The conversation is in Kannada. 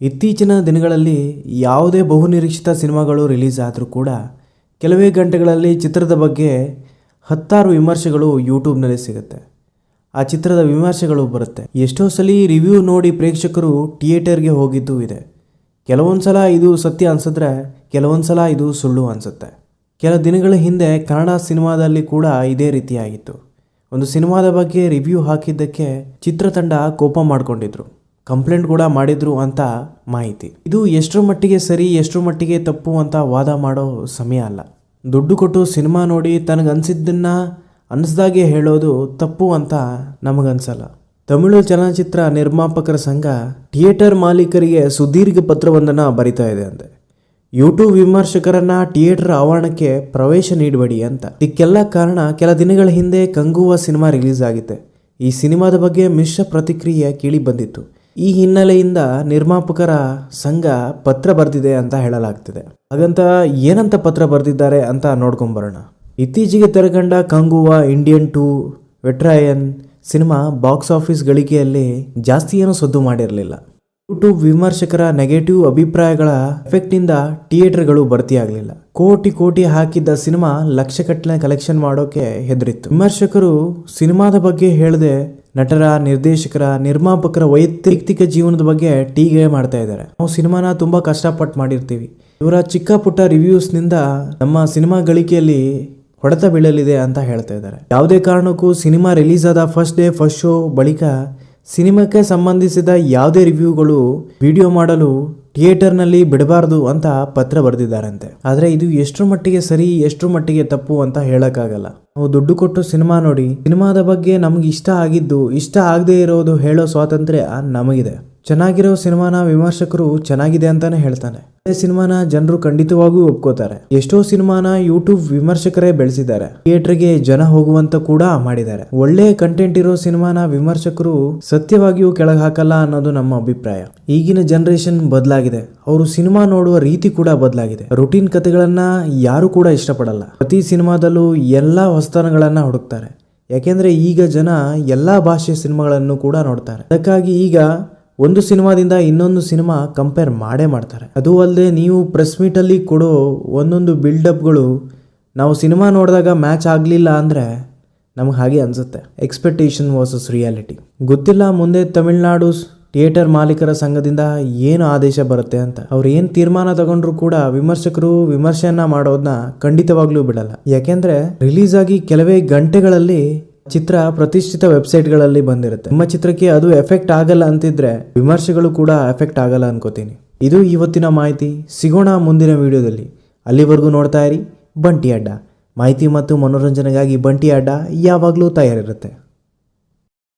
ಇತ್ತೀಚಿನ ದಿನಗಳಲ್ಲಿ ಯಾವುದೇ ಬಹುನಿರೀಕ್ಷಿತ ಸಿನಿಮಾಗಳು ರಿಲೀಸ್ ಆದರೂ ಕೂಡ ಕೆಲವೇ ಗಂಟೆಗಳಲ್ಲಿ ಚಿತ್ರದ ಬಗ್ಗೆ ಹತ್ತಾರು ವಿಮರ್ಶೆಗಳು ಯೂಟ್ಯೂಬ್ನಲ್ಲಿ ಸಿಗುತ್ತೆ. ಆ ಚಿತ್ರದ ವಿಮರ್ಶೆಗಳು ಬರುತ್ತೆ. ಎಷ್ಟೋ ಸಲ ರಿವ್ಯೂ ನೋಡಿ ಪ್ರೇಕ್ಷಕರು ಥಿಯೇಟರ್ಗೆ ಹೋಗಿದ್ದು ಇದೆ. ಕೆಲವೊಂದು ಸಲ ಇದು ಸತ್ಯ ಅನ್ಸಿದ್ರೆ ಕೆಲವೊಂದು ಸಲ ಇದು ಸುಳ್ಳು ಅನಿಸುತ್ತೆ. ಕೆಲ ದಿನಗಳ ಹಿಂದೆ ಕನ್ನಡ ಸಿನಿಮಾದಲ್ಲಿ ಕೂಡ ಇದೇ ರೀತಿಯಾಗಿತ್ತು. ಒಂದು ಸಿನಿಮಾದ ಬಗ್ಗೆ ರಿವ್ಯೂ ಹಾಕಿದ್ದಕ್ಕೆ ಚಿತ್ರತಂಡ ಕೋಪ ಮಾಡಿಕೊಂಡಿದ್ರು. ಕಂಪ್ಲೇಂಟ್ ಕೂಡ ಮಾಡಿದ್ರು ಅಂತ ಮಾಹಿತಿ. ಇದು ಎಷ್ಟರ ಮಟ್ಟಿಗೆ ಸರಿ, ಎಷ್ಟರ ಮಟ್ಟಿಗೆ ತಪ್ಪು ಅಂತ ವಾದ ಮಾಡೋ ಸಮಯ ಅಲ್ಲ. ದುಡ್ಡು ಕೊಟ್ಟು ಸಿನಿಮಾ ನೋಡಿ ತನಗನ್ಸಿದ್ದನ್ನ ಅನಿಸ್ದಾಗೆ ಹೇಳೋದು ತಪ್ಪು ಅಂತ ನಮಗನ್ಸಲ್ಲ. ತಮಿಳು ಚಲನಚಿತ್ರ ನಿರ್ಮಾಪಕರ ಸಂಘ ಥಿಯೇಟರ್ ಮಾಲೀಕರಿಗೆ ಸುದೀರ್ಘ ಪತ್ರವೊಂದನ್ನು ಬರಿತಾ ಇದೆ ಅಂತೆ ಯೂಟ್ಯೂಬ್ ವಿಮರ್ಶಕರನ್ನ ಥಿಯೇಟರ್ ಆವರಣಕ್ಕೆ ಪ್ರವೇಶ ನೀಡಬೇಡಿ ಅಂತ. ಇದಕ್ಕೆಲ್ಲ ಕಾರಣ ಕೆಲ ದಿನಗಳ ಹಿಂದೆ ಕಂಗುವ ಸಿನಿಮಾ ರಿಲೀಸ್ ಆಗಿತ್ತೆ ಈ ಸಿನಿಮಾದ ಬಗ್ಗೆ ಮಿಶ್ರ ಪ್ರತಿಕ್ರಿಯೆ ಕೇಳಿ ಬಂದಿತ್ತು. ಈ ಹಿನ್ನೆಲೆಯಿಂದ ನಿರ್ಮಾಪಕರ ಸಂಘ ಪತ್ರ ಬರೆದಿದೆ ಅಂತ ಹೇಳಲಾಗ್ತಿದೆ. ಹಾಗಂತ ಏನಂತ ಪತ್ರ ಬರೆದಿದ್ದಾರೆ ಅಂತ ನೋಡ್ಕೊಂಬರೋಣ ಇತ್ತೀಚೆಗೆ ತೆರೆಕಂಡ Kanguva, Indian two, Vettaiyan cinema box office ಗಳಿಕೆಯಲ್ಲಿ ಜಾಸ್ತಿ ಏನೂ ಸದ್ದು ಮಾಡಿರಲಿಲ್ಲ. ಯೂಟ್ಯೂಬ್ ವಿಮರ್ಶಕರ ನೆಗೆಟಿವ್ ಅಭಿಪ್ರಾಯಗಳ ಎಫೆಕ್ಟಿಂದ ಥಿಯೇಟರ್ಗಳು ಭರ್ತಿಯಾಗಲಿಲ್ಲ. ಕೋಟಿ ಕೋಟಿ ಹಾಕಿದ್ದ ಸಿನಿಮಾ ಲಕ್ಷಗಟ್ಟಲೆ ಕಲೆಕ್ಷನ್ ಮಾಡೋಕೆ ಹೆದರಿತ್ತು. ವಿಮರ್ಶಕರು ಸಿನಿಮಾದ ಬಗ್ಗೆ ಹೇಳದೆ ನಟರ, ನಿರ್ದೇಶಕರ, ನಿರ್ಮಾಪಕರ ವೈಯಕ್ತಿಕ ಜೀವನದ ಬಗ್ಗೆ ಟೀಗೆ ಮಾಡ್ತಾ ಇದ್ದಾರೆ. ನಾವು ಸಿನಿಮಾನ ತುಂಬಾ ಕಷ್ಟಪಟ್ಟು ಮಾಡಿರ್ತೀವಿ. ಇವರ ಚಿಕ್ಕ ಪುಟ್ಟ ರಿವ್ಯೂಸ್ನಿಂದ ನಮ್ಮ ಸಿನಿಮಾ ಗಳಿಕೆಯಲ್ಲಿ ಹೊಡೆತ ಬೀಳಲಿದೆ ಅಂತ ಹೇಳ್ತಾ ಇದ್ದಾರೆ. ಯಾವುದೇ ಕಾರಣಕ್ಕೂ ಸಿನಿಮಾ ರಿಲೀಸ್ ಆದ ಫಸ್ಟ್ ಡೇ, ಫಸ್ಟ್ ಶೋ ಬಳಿಕ ಸಿನಿಮಾಕ್ಕೆ ಸಂಬಂಧಿಸಿದ ಯಾವುದೇ ರಿವ್ಯೂಗಳು ವಿಡಿಯೋ ಮಾಡಲು ಥಿಯೇಟರ್ನಲ್ಲಿ ಬಿಡಬಾರ್ದು ಅಂತ ಪತ್ರ ಬರೆದಿದ್ದಾರಂತೆ. ಆದರೆ ಇದು ಎಷ್ಟರ ಮಟ್ಟಿಗೆ ಸರಿ, ಎಷ್ಟರ ಮಟ್ಟಿಗೆ ತಪ್ಪು ಅಂತ ಹೇಳೋಕ್ಕಾಗಲ್ಲ. ನಾವು ದುಡ್ಡು ಕೊಟ್ಟು ಸಿನಿಮಾ ನೋಡಿ, ಸಿನಿಮಾದ ಬಗ್ಗೆ ನಮ್ಗೆ ಇಷ್ಟ ಆಗಿದ್ದು, ಇಷ್ಟ ಆಗದೇ ಇರೋದು ಹೇಳೋ ಸ್ವಾತಂತ್ರ್ಯ ನಮಗಿದೆ. ಚೆನ್ನಾಗಿರೋ ಸಿನಿಮಾನ ವಿಮರ್ಶಕರು ಚೆನ್ನಾಗಿದೆ ಅಂತಾನೆ ಹೇಳ್ತಾನೆ. ಅದೇ ಸಿನಿಮಾನ ಜನರು ಖಂಡಿತವಾಗೂ ಒಪ್ಕೋತಾರೆ. ಎಷ್ಟೋ ಸಿನಿಮಾನ ಯೂಟ್ಯೂಬ್ ವಿಮರ್ಶಕರೇ ಬೆಳೆಸಿದ್ದಾರೆ. ಥಿಯೇಟರ್ಗೆ ಜನ ಹೋಗುವಂತ ಕೂಡ ಮಾಡಿದ್ದಾರೆ. ಒಳ್ಳೆ ಕಂಟೆಂಟ್ ಇರೋ ಸಿನಿಮಾನ ವಿಮರ್ಶಕರು ಸತ್ಯವಾಗಿಯೂ ಕೆಳಗೆ ಹಾಕಲ್ಲ ಅನ್ನೋದು ನಮ್ಮ ಅಭಿಪ್ರಾಯ. ಈಗಿನ ಜನರೇಷನ್ ಬದಲಾಗಿದೆ. ಅವರು ಸಿನಿಮಾ ನೋಡುವ ರೀತಿ ಕೂಡ ಬದಲಾಗಿದೆ. ರುಟೀನ್ ಕಥೆಗಳನ್ನ ಯಾರು ಕೂಡ ಇಷ್ಟಪಡಲ್ಲ. ಪ್ರತಿ ಸಿನಿಮಾದಲ್ಲೂ ಎಲ್ಲಾ ಹೊಸತನಗಳನ್ನ ಹುಡುಕ್ತಾರೆ. ಯಾಕೆಂದ್ರೆ ಈಗ ಜನ ಎಲ್ಲಾ ಭಾಷೆಯ ಸಿನಿಮಾಗಳನ್ನು ಕೂಡ ನೋಡ್ತಾರೆ. ಅದಕ್ಕಾಗಿ ಈಗ ಒಂದು ಸಿನಿಮಾದಿಂದ ಇನ್ನೊಂದು ಸಿನಿಮಾ ಕಂಪೇರ್ ಮಾಡೇ ಮಾಡ್ತಾರೆ. ಅದು ಅಲ್ಲದೆ ನೀವು ಪ್ರೆಸ್ ಮೀಟಲ್ಲಿ ಕೊಡೋ ಒಂದೊಂದು ಬಿಲ್ಡಪ್ಗಳು ನಾವು ಸಿನಿಮಾ ನೋಡಿದಾಗ ಮ್ಯಾಚ್ ಆಗಲಿಲ್ಲ ಅಂದರೆ ನಮ್ಗೆ ಹಾಗೆ ಅನಿಸುತ್ತೆ. ಎಕ್ಸ್ಪೆಕ್ಟೇಷನ್ ವರ್ಸಸ್ ರಿಯಾಲಿಟಿ ಗೊತ್ತಿಲ್ಲ ಮುಂದೆ ತಮಿಳುನಾಡು ಥಿಯೇಟರ್ ಮಾಲೀಕರ ಸಂಘದಿಂದ ಏನು ಆದೇಶ ಬರುತ್ತೆ ಅಂತ. ಅವ್ರು ಏನು ತೀರ್ಮಾನ ತಗೊಂಡ್ರು ಕೂಡ ವಿಮರ್ಶಕರು ವಿಮರ್ಶೆಯನ್ನ ಮಾಡೋದನ್ನ ಖಂಡಿತವಾಗ್ಲೂ ಬಿಡಲ್ಲ. ಯಾಕೆಂದ್ರೆ ರಿಲೀಸ್ ಆಗಿ ಕೆಲವೇ ಗಂಟೆಗಳಲ್ಲಿ ಚಿತ್ರ ಪ್ರತಿಷ್ಠಿತ ವೆಬ್ಸೈಟ್ಗಳಲ್ಲಿ ಬಂದಿರುತ್ತೆ. ನಿಮ್ಮ ಚಿತ್ರಕ್ಕೆ ಅದು ಎಫೆಕ್ಟ್ ಆಗಲ್ಲ ಅಂತಿದ್ರೆ ವಿಮರ್ಶೆಗಳು ಕೂಡ ಎಫೆಕ್ಟ್ ಆಗಲ್ಲ ಅನ್ಕೋತೀನಿ. ಇದು ಇವತ್ತಿನ ಮಾಹಿತಿ. ಸಿಗೋಣ ಮುಂದಿನ ವಿಡಿಯೋದಲ್ಲಿ. ಅಲ್ಲಿವರೆಗೂ ನೋಡ್ತಾ ಇರಿ. ಬಂಟಿ ಅಡ್ಡ. ಮಾಹಿತಿ ಮತ್ತು ಮನೋರಂಜನೆಗಾಗಿ ಬಂಟಿ ಅಡ್ಡ ಯಾವಾಗಲೂ ತಯಾರಿರುತ್ತೆ.